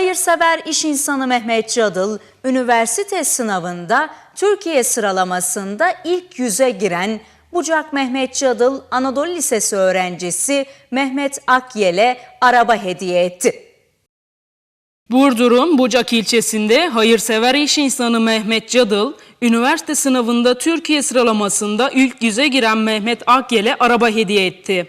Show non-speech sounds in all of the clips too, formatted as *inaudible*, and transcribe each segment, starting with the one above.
Hayırsever iş insanı Mehmet Cadıl, üniversite sınavında Türkiye sıralamasında ilk yüze giren Bucak Mehmet Cadıl Anadolu Lisesi öğrencisi Mehmet Akyel'e araba hediye etti. Burdur'un Bucak ilçesinde hayırsever iş insanı Mehmet Cadıl, üniversite sınavında Türkiye sıralamasında ilk yüze giren Mehmet Akyel'e araba hediye etti.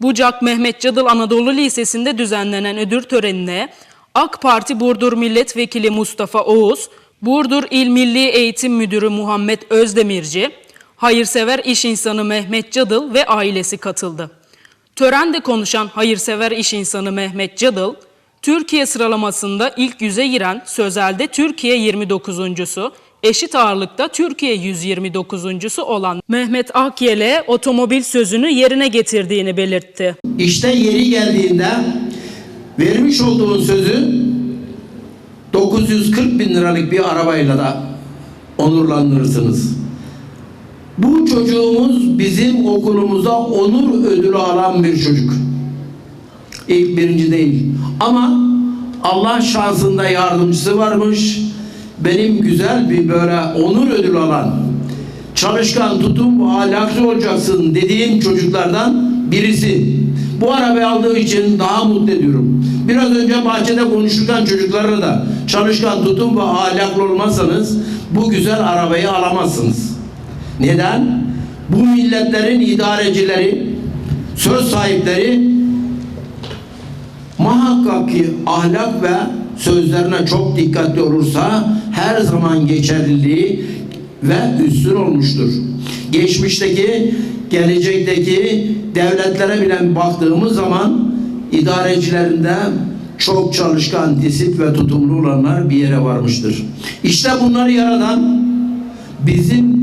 Bucak Mehmet Cadıl Anadolu Lisesi'nde düzenlenen ödül törenine AK Parti Burdur Milletvekili Mustafa Oğuz, Burdur İl Milli Eğitim Müdürü Muhammed Özdemirci, hayırsever iş insanı Mehmet Cadıl ve ailesi katıldı. Törende konuşan hayırsever iş insanı Mehmet Cadıl, Türkiye sıralamasında ilk yüze giren Sözel'de Türkiye 29.sü, eşit ağırlıkta Türkiye 129.sü olan Mehmet Akyel'e otomobil sözünü yerine getirdiğini belirtti. İşte yeri geldiğinde vermiş olduğun sözü 940 bin liralık bir arabayla da onurlandırırsınız. Bu çocuğumuz bizim okulumuza onur ödülü alan bir çocuk. İlk birinci değil. Ama Allah şansında yardımcısı varmış. Benim güzel bir böyle onur ödülü alan, çalışkan, tutum, ahlaklı olacaksın dediğim çocuklardan birisi. Bu arabayı aldığı için daha mutlu ediyorum. Biraz önce bahçede konuşurken çocuklara da çalışkan, tutum ve ahlaklı olmazsanız bu güzel arabayı alamazsınız. Neden? Bu milletlerin idarecileri, söz sahipleri muhakkak ki ahlak ve sözlerine çok dikkatli olursa her zaman geçerliliği ve üstün olmuştur. Geçmişteki, gelecekteki devletlere bile baktığımız zaman idarecilerinde çok çalışkan, disip ve tutumlu olanlar bir yere varmıştır. İşte bunları yaratan bizim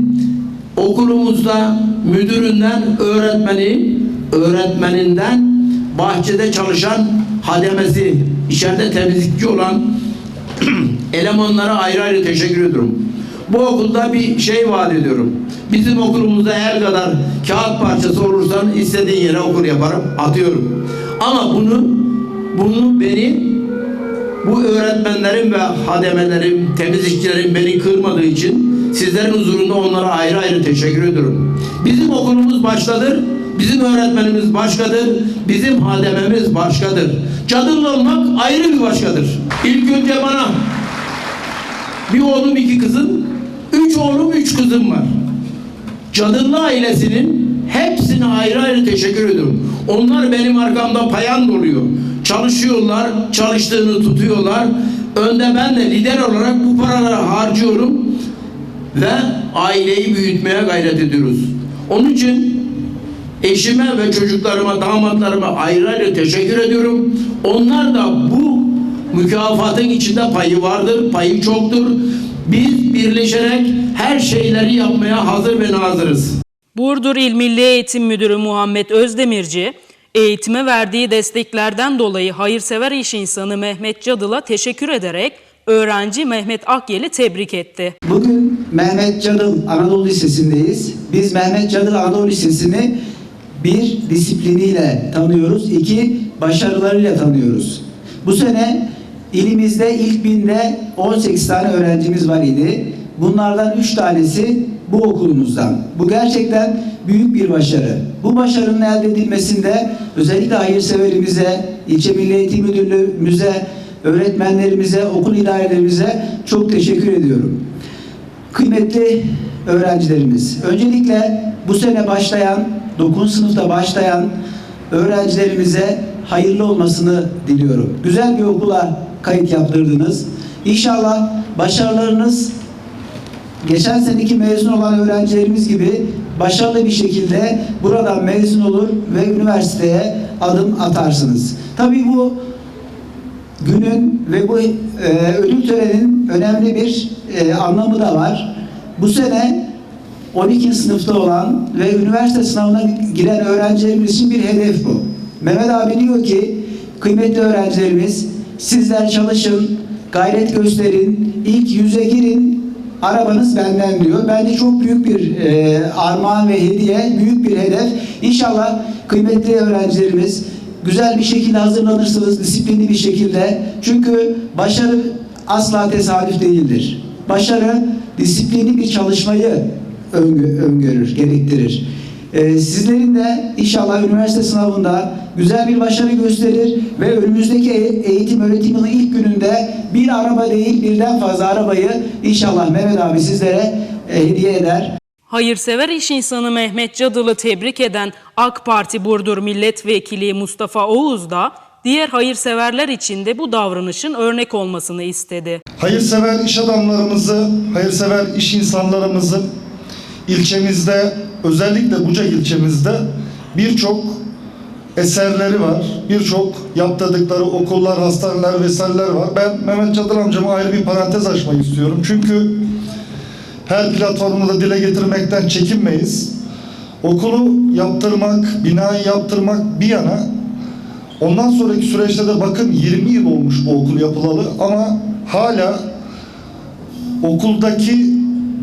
okulumuzda müdüründen öğretmeni, öğretmeninden bahçede çalışan hademesi, içeride temizlikçi olan *clears throat* elemanlara ayrı ayrı teşekkür ediyorum. Bu okulda bir şey vaat ediyorum. Bizim okulumuzda her kadar kağıt parçası olursan istediğin yere okur yaparım, atıyorum. Ama bunu bunu beni bu öğretmenlerim ve hademelerim, temizlikçilerim beni kırmadığı için sizlerin huzurunda onlara ayrı ayrı teşekkür ediyorum. Bizim okulumuz başkadır, bizim öğretmenimiz başkadır, bizim hadememiz başkadır. Cadıllı olmak ayrı bir başkadır. İlk önce bana bir oğlum iki kızım, üç oğlum üç kızım var. Cadıllı ailesinin hepsine ayrı ayrı teşekkür ediyorum. Onlar benim arkamda payan doluyor. Çalışıyorlar, çalıştığını tutuyorlar. Önde ben de lider olarak bu paraları harcıyorum ve aileyi büyütmeye gayret ediyoruz. Onun için eşime ve çocuklarıma, damatlarıma ayrı ayrı teşekkür ediyorum. Onlar da bu mükafatın içinde payı vardır, payı çoktur. Biz birleşerek her şeyleri yapmaya hazır ve nazırız. Burdur İl Milli Eğitim Müdürü Muhammed Özdemirci, eğitime verdiği desteklerden dolayı hayırsever iş insanı Mehmet Cadıl'a teşekkür ederek öğrenci Mehmet Akyel'i tebrik etti. Bugün Mehmet Cadıl Anadolu Lisesi'ndeyiz. Biz Mehmet Cadıl Anadolu Lisesi'ni bir disipliniyle tanıyoruz, iki başarılarıyla tanıyoruz. Bu sene ilimizde ilk binde 18 tane öğrencimiz var idi. Bunlardan 3 tanesi bu okulumuzdan. Bu gerçekten büyük bir başarı. Bu başarının elde edilmesinde özellikle hayırseverimize, ilçe milli eğitim müdürlüğümüze, öğretmenlerimize, okul idarelerimize çok teşekkür ediyorum. Kıymetli öğrencilerimiz, öncelikle bu sene başlayan, 9. sınıfta başlayan öğrencilerimize hayırlı olmasını diliyorum. Güzel bir okula kayıt yaptırdınız. İnşallah başarılarınız geçen seneki mezun olan öğrencilerimiz gibi başarılı bir şekilde buradan mezun olur ve üniversiteye adım atarsınız. Tabii bu günün ve bu e, ödül töreninin önemli bir e, anlamı da var. Bu sene 12. sınıfta olan ve üniversite sınavına giren öğrencilerimiz için bir hedef bu. Mehmet abi diyor ki kıymetli öğrencilerimiz sizler çalışın, gayret gösterin, ilk yüze girin, arabanız benden diyor. Bence çok büyük bir e, armağan ve hediye, büyük bir hedef. İnşallah kıymetli öğrencilerimiz güzel bir şekilde hazırlanırsınız, disiplinli bir şekilde. Çünkü başarı asla tesadüf değildir. Başarı disiplinli bir çalışmayı öngö- öngörür, gerektirir. Ee, sizlerin de inşallah üniversite sınavında güzel bir başarı gösterir ve önümüzdeki e- eğitim öğretim yılının ilk gününde bir araba değil birden fazla arabayı inşallah Mehmet abi sizlere e, hediye eder. Hayırsever iş insanı Mehmet Cadıl'ı tebrik eden AK Parti Burdur Milletvekili Mustafa Oğuz da diğer hayırseverler için de bu davranışın örnek olmasını istedi. Hayırsever iş adamlarımızı, hayırsever iş insanlarımızın ilçemizde, özellikle Bucak ilçemizde birçok eserleri var. Birçok yaptırdıkları okullar, hastaneler vesaireler var. Ben Mehmet Çadır amcama ayrı bir parantez açmak istiyorum. Çünkü her platformda da dile getirmekten çekinmeyiz. Okulu yaptırmak, binayı yaptırmak bir yana Ondan sonraki süreçte de bakın 20 yıl olmuş bu okul yapılalı ama hala okuldaki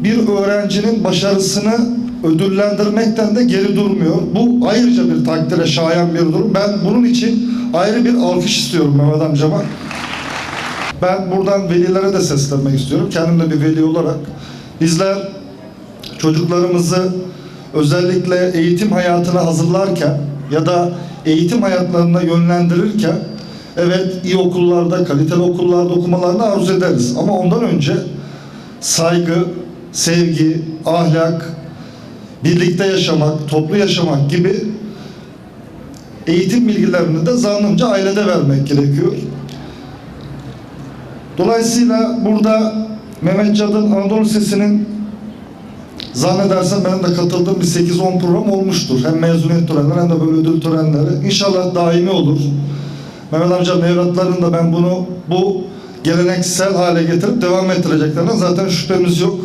bir öğrencinin başarısını ödüllendirmekten de geri durmuyor. Bu ayrıca bir takdire şayan bir durum. Ben bunun için ayrı bir alkış istiyorum Mehmet amcama. Ben buradan velilere de seslenmek istiyorum. Kendim de bir veli olarak. Bizler çocuklarımızı özellikle eğitim hayatına hazırlarken ya da eğitim hayatlarına yönlendirirken evet iyi okullarda, kaliteli okullarda okumalarını arzu ederiz. Ama ondan önce saygı, sevgi, ahlak, birlikte yaşamak, toplu yaşamak gibi eğitim bilgilerini de zannımca ailede vermek gerekiyor. Dolayısıyla burada Mehmet Cadın Anadolu Lisesi'nin Zannedersem benim de katıldığım bir 8-10 program olmuştur. Hem mezuniyet törenleri hem de böyle ödül törenleri. İnşallah daimi olur. Mehmet amcam evlatlarının da ben bunu bu geleneksel hale getirip devam ettireceklerine zaten şüphemiz yok.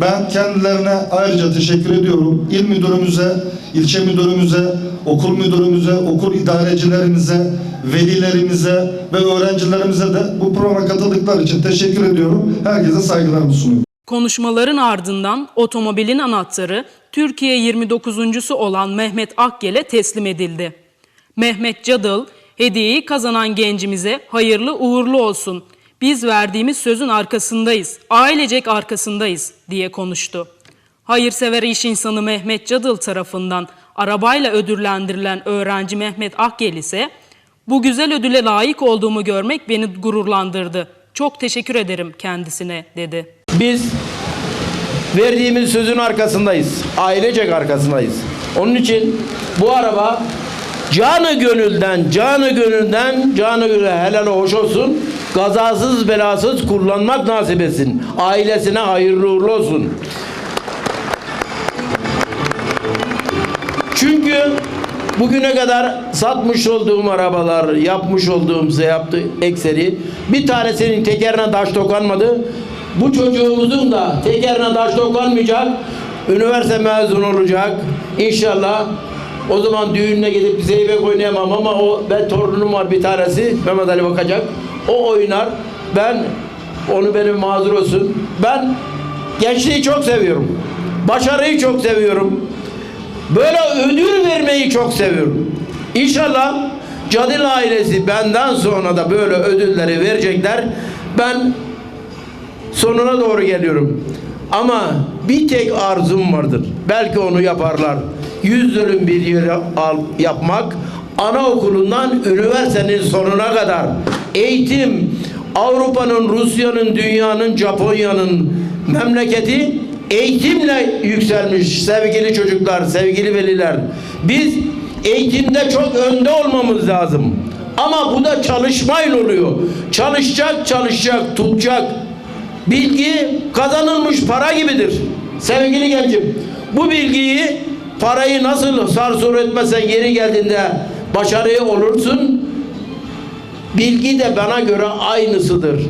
Ben kendilerine ayrıca teşekkür ediyorum. İl müdürümüze, ilçe müdürümüze, okul müdürümüze, okul idarecilerimize, velilerimize ve öğrencilerimize de bu programa katıldıkları için teşekkür ediyorum. Herkese saygılarımı sunuyorum. Konuşmaların ardından otomobilin anahtarı Türkiye 29.sü olan Mehmet Akgel'e teslim edildi. Mehmet Cadıl, hediyeyi kazanan gencimize hayırlı uğurlu olsun. Biz verdiğimiz sözün arkasındayız, ailecek arkasındayız diye konuştu. Hayırsever iş insanı Mehmet Cadıl tarafından arabayla ödüllendirilen öğrenci Mehmet Akgel ise bu güzel ödüle layık olduğumu görmek beni gururlandırdı. Çok teşekkür ederim kendisine dedi. Biz verdiğimiz sözün arkasındayız. Ailecek arkasındayız. Onun için bu araba canı gönülden, canı gönülden, canı gönülden helal hoş olsun. Kazasız belasız kullanmak nasip etsin. Ailesine hayırlı uğurlu olsun. Çünkü bugüne kadar satmış olduğum arabalar, yapmış olduğum yaptı ekseri bir tanesinin tekerine taş dokanmadı. Bu çocuğumuzun da tekerine taş dokanmayacak. Üniversite mezun olacak. İnşallah o zaman düğününe gidip zeybek oynayamam ama o ben torunum var bir tanesi Mehmet Ali bakacak. O oynar. Ben onu benim mazur olsun. Ben gençliği çok seviyorum. Başarıyı çok seviyorum. Böyle ödül vermeyi çok seviyorum. İnşallah Cadil ailesi benden sonra da böyle ödülleri verecekler. Ben sonuna doğru geliyorum. Ama bir tek arzum vardır. Belki onu yaparlar. Yüz dönüm bir yer al, yapmak, anaokulundan üniversitenin sonuna kadar eğitim, Avrupa'nın, Rusya'nın, dünyanın, Japonya'nın memleketi eğitimle yükselmiş sevgili çocuklar, sevgili veliler. Biz eğitimde çok önde olmamız lazım. Ama bu da çalışmayla oluyor. Çalışacak, çalışacak, tutacak. Bilgi kazanılmış para gibidir. Sevgili gencim, bu bilgiyi parayı nasıl sarsur etmesen yeri geldiğinde başarıya olursun. Bilgi de bana göre aynısıdır.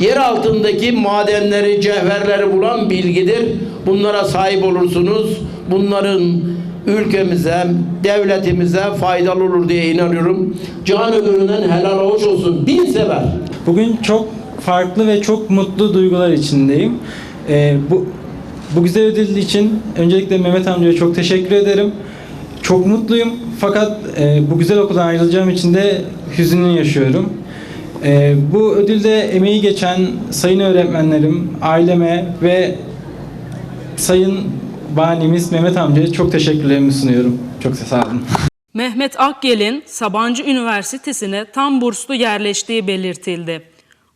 Yer altındaki madenleri, cevherleri bulan bilgidir. Bunlara sahip olursunuz. Bunların ülkemize, devletimize faydalı olur diye inanıyorum. Canı gönülden helal hoş olsun. Bin sever. Bugün çok farklı ve çok mutlu duygular içindeyim. Ee, bu bu güzel ödül için öncelikle Mehmet amcaya çok teşekkür ederim. Çok mutluyum fakat e, bu güzel okuldan ayrılacağım için de hüzünlü yaşıyorum. E, bu ödülde emeği geçen sayın öğretmenlerim, aileme ve sayın banimiz Mehmet amcaya çok teşekkürlerimi sunuyorum. Çok sağ olun. *laughs* Mehmet Akgel'in Sabancı Üniversitesi'ne tam burslu yerleştiği belirtildi.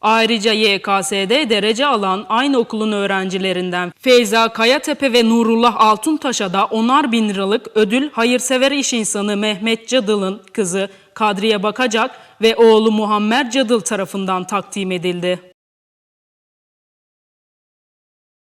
Ayrıca YKS'de derece alan aynı okulun öğrencilerinden Feyza Kayatepe ve Nurullah Altuntaş'a da onar bin liralık ödül hayırsever iş insanı Mehmet Cadıl'ın kızı Kadriye Bakacak ve oğlu Muhammed Cadıl tarafından takdim edildi.